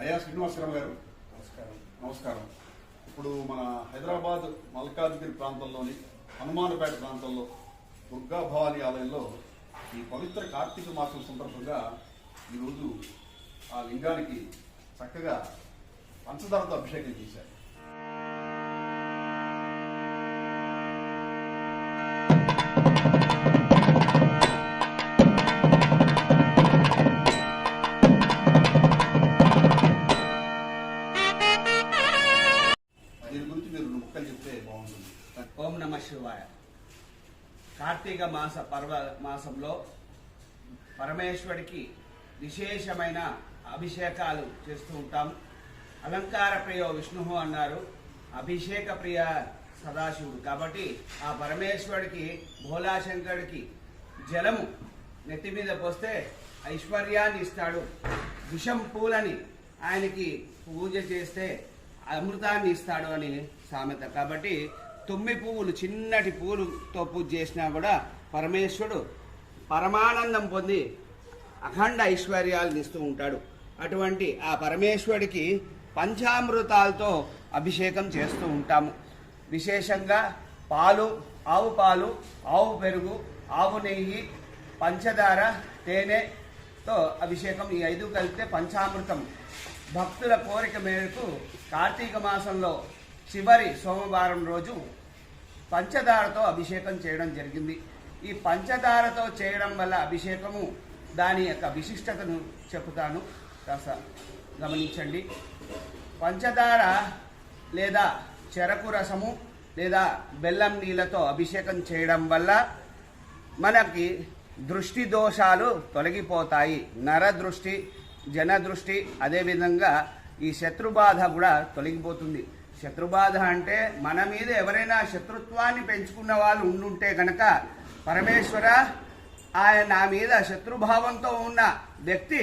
అయ్యా శ్రీనివాసరావు గారు. నమస్కారం. నమస్కారం. ఇప్పుడు మన హైదరాబాద్ మల్కాజ్గిరి ప్రాంతంలోని హనుమానపేట ప్రాంతంలో దుర్గా భవానీ ఆలయంలో ఈ పవిత్ర కార్తీక మాసం సందర్భంగా ఈరోజు ఆ లింగానికి చక్కగా పంచదారతో అభిషేకం చేశారు. దీని గురించి మీరు రెండు ముక్కలు చెప్తే బాగుంటుంది. ఓం నమ శివాయ. కార్తీక మాస పర్వ మాసంలో పరమేశ్వరికి విశేషమైన అభిషేకాలు చేస్తూ ఉంటాం అలంకార ప్రియ విష్ణు అన్నారు. అభిషేక ప్రియ సదాశివుడు. కాబట్టి ఆ పరమేశ్వడికి భోలాశంకరుడికి జలము నెత్తి మీద పోస్తే ఐశ్వర్యాన్ని ఇస్తాడు. విషం పూలని ఆయనకి పూజ చేస్తే అమృతాన్ని ఇస్తాడు అని సామెత. కాబట్టి తుమ్మి పువ్వులు చిన్నటి పువ్వులతో పూజ చేసినా కూడా పరమేశ్వరుడు పరమానందం పొంది అఖండ ఐశ్వర్యాలను ఇస్తూ ఉంటాడు. అటువంటి ఆ పరమేశ్వరుడికి పంచామృతాలతో అభిషేకం చేస్తూ ఉంటాము. విశేషంగా పాలు ఆవు పాలు ఆవు పెరుగు ఆవు నెయ్యి పంచదార తేనెతో అభిషేకం ఈ ఐదు కలిపితే పంచామృతం. భక్తుల కోరిక మేరకు కార్తీక మాసంలో చివరి సోమవారం రోజు పంచదారతో అభిషేకం చేయడం జరిగింది. ఈ పంచదారతో చేయడం వల్ల అభిషేకము దాని యొక్క విశిష్టతను చెబుతాను. కాస్త గమనించండి. పంచదార లేదా చెరకు రసము లేదా బెల్లం నీళ్ళతో అభిషేకం చేయడం వల్ల మనకి దృష్టి దోషాలు తొలగిపోతాయి. నర దృష్టి జన దృష్టి అదేవిధంగా ఈ శత్రుబాధ కూడా తొలగిపోతుంది. శత్రుబాధ అంటే మన మీద ఎవరైనా శత్రుత్వాన్ని పెంచుకున్న వాళ్ళు ఉండుంటే కనుక పరమేశ్వర ఆయన నా మీద శత్రుభావంతో ఉన్న వ్యక్తి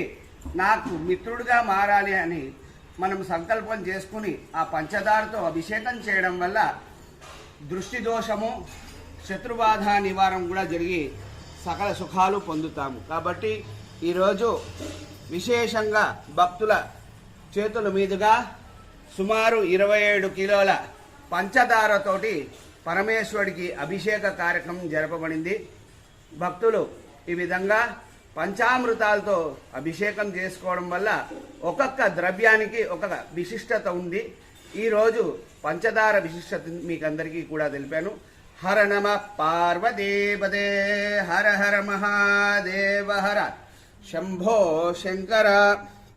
నాకు మిత్రుడిగా మారాలి అని మనం సంకల్పం చేసుకుని ఆ పంచదారతో అభిషేకం చేయడం వల్ల దృష్టి దోషము శత్రుబాధ నివారణ కూడా జరిగి సకల సుఖాలు పొందుతాము. కాబట్టి ఈరోజు విశేషంగా భక్తుల చేతుల మీదుగా సుమారు ఇరవై ఏడు కిలోల పంచదారతోటి పరమేశ్వరుడికి అభిషేక కార్యక్రమం జరపబడింది. భక్తులు ఈ విధంగా పంచామృతాలతో అభిషేకం చేసుకోవడం వల్ల ఒక్కొక్క ద్రవ్యానికి ఒక విశిష్టత ఉంది. ఈరోజు పంచదార విశిష్టత మీకు అందరికీ కూడా తెలిపాను. హర నమ పార్వదేవదే హర హర మహాదేవ హర. శంభో శంకర